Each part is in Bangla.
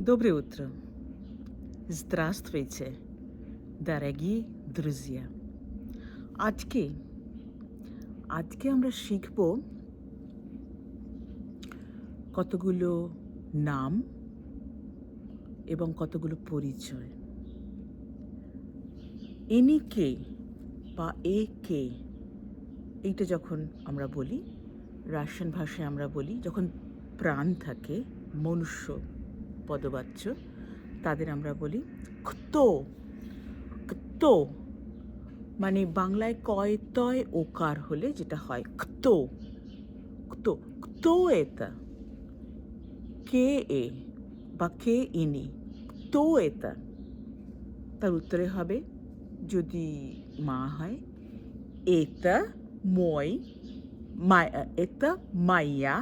Доброе утро. Здравствуйте, дорогие друзья. আজকে আজকে আমরা শিখব কতগুলো নাম এবং কতগুলো পরিচয় ইনি কে বা এ কে এইটা যখন আমরা বলি রাশিয়ান ভাষায় আমরা বলি যখন প্রাণ থাকে মনুষ্য পদবাচ্য, তাদের আমরা বলি ক্তো ক্তো মানে বাংলায় কয় তয় ওকার হলে যেটা হয় ক্তো ক্তো ক্তো এটা কে এ বা কে ইনি ক্তো এটা তার উত্তরে হবে যদি মা হয় এটা মই মাই এটা মাইয়া,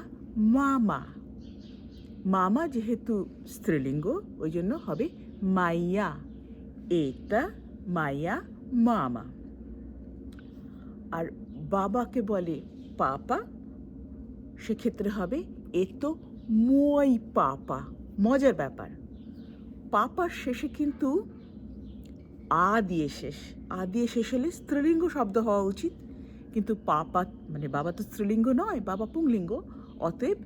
মামা। মামা যেহেতু স্ত্রীলিঙ্গ ওই জন্য হবে মাইয়া। এটা মাইয়া মামা। আর বাবাকে বলে পাপা, সেক্ষেত্রে হবে এ তো মই পাপা। মজার ব্যাপার। পাপার শেষে কিন্তু আ দিয়ে শেষ। আ দিয়ে শেষ হলে স্ত্রীলিঙ্গ শব্দ হওয়া উচিত। কিন্তু পাপা মানে বাবা তো স্ত্রীলিঙ্গ নয়, বাবা পুংলিঙ্গ। অতএব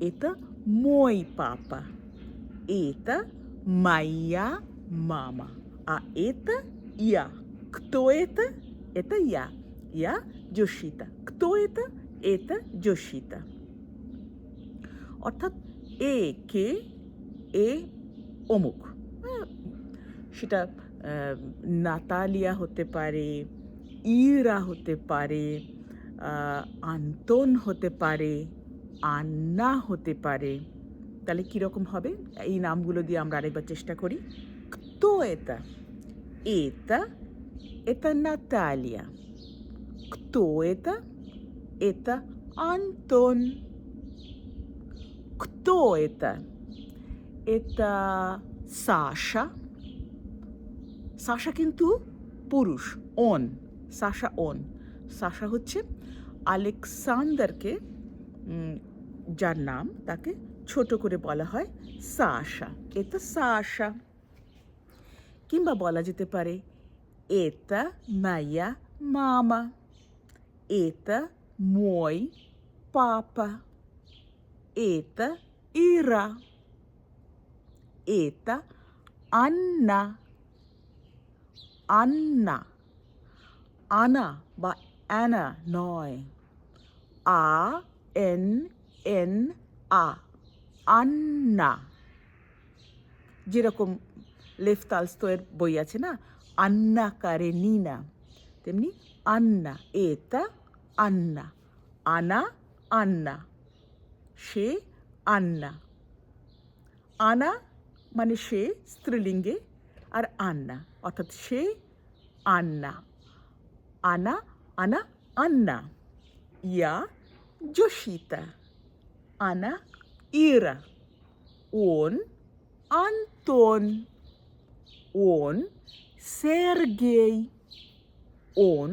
এটা মই পাপা এটা মাইয়া মামা а это я. Кто это? Это я. Я Джошита. Кто это? Это Джошита. অর্থাৎ এ কে এ অমুক হ্যাঁ, সেটা আহ, নাতালিয়া হতে পারে ইরা হতে পারে আহ, আন্তন হতে পারে আন্না হতে পারে তাহলে কীরকম হবে এই নামগুলো দিয়ে আমরা আরেকবার চেষ্টা করি তো এটা এটা এটা নাতালিয়া Кто это? Это Антон. Кто это? Это Саша. সাশা কিন্তু পুরুষ অন সাশা অন সাশা হচ্ছে আলেকসান্ডারকে উম, যার নাম তাকে ছোট করে বলা হয় সা আশা এটা সা আশা কিংবা বলা যেতে পারে এটা মাইয়া মামা। এটা মই পাপা। এটা ইরা। এটা আন্না। আন্না। আনা বা অ্যানা নয়। আ এন এন আ, আন্না। যেরকম লেফ তালস্তয়ের বই আছে না? আন্না কারে নিনা। তেমনি আন্না এটা আন্না। আনা, আন্না। সে, আন্না। আনা মানে সে, স্ত্রীলিঙ্গে। আর আন্না, অর্থাৎ সে, আন্না। আনা আনা, আন্না। ইয়া, জোশিতা। আনা ইরা ওন আন্তন ওন সের্গেই ওন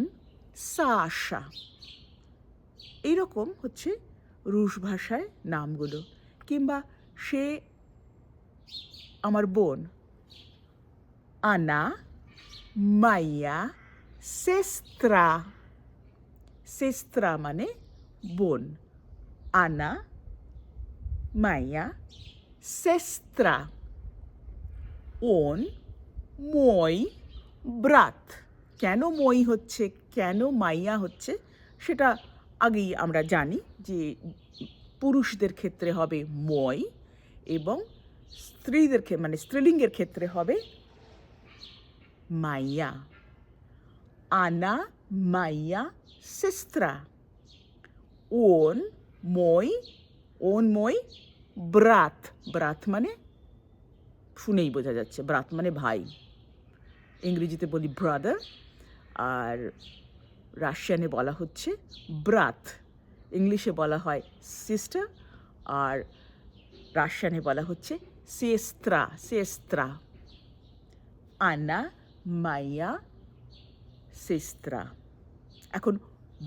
সাশা এইরকম হচ্ছে রুশ ভাষায় নামগুলো। কিংবা সে আমার বোন। আনা মাইয়া সেস্ত্রা সেস্ত্রা মানে বোন। আনা মাইয়া সেস্ত্রা ওন মই ব্রাত কেন মই হচ্ছে, কেন মাইয়া হচ্ছে, সেটা আগেই আমরা জানি যে পুরুষদের ক্ষেত্রে হবে মই এবং স্ত্রীদের মানে স্ত্রীলিঙ্গের ক্ষেত্রে হবে মাইয়া। আনা, মাইয়া সেস্ত্রা ওন মই ওন মই ব্রাত। ব্রাত মানে শুনেই বোঝা যাচ্ছে। ব্রাত মানে ভাই। ইংরেজিতে বলি ব্রাদার আর রাশিয়ানে বলা হচ্ছে ব্রাত। ইংলিশে বলা হয় সিস্টার আর রাশিয়ানে বলা হচ্ছে সেস্ত্রা সেস্ত্রা আনা, মাইয়া সেস্ত্রা এখন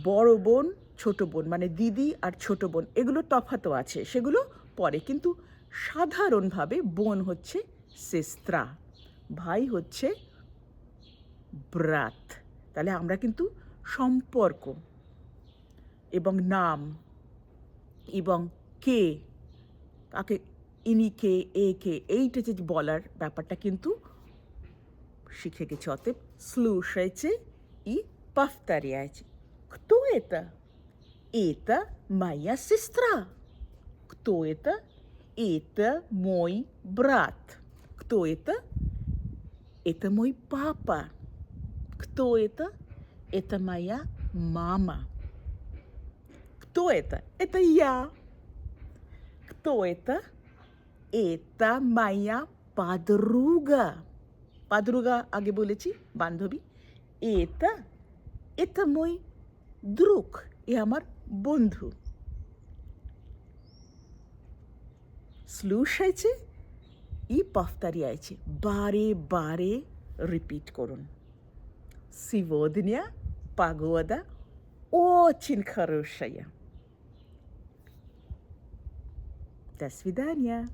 বড় বোন ছোট বোন মানে দিদি আর ছোট বোন এগুলো তফাতও আছে সেগুলো পরে কিন্তু সাধারণভাবে বোন হচ্ছে সেস্ত্রা ভাই হচ্ছে ব্রাত তাহলে আমরা কিন্তু সম্পর্ক এবং নাম এবং কে কাকে ইনি কে এ কে এইটা যে বলার ব্যাপারটা কিন্তু শিখে গেছি অতএব слушайте и повторяйте. Кто это? Это моя сестра. Кто это? Это мой брат. Кто это? Это мой папа. Кто это? Это моя мама. Кто это? Это я. Кто это? Это моя подруга. Подруга, аге болечи, бандоби. Это, это мой друг. И Амар বন্ধু слушайте и повторяйте বারে বারে রিপিট করুন сегодня погода очень хорошая. До свидания.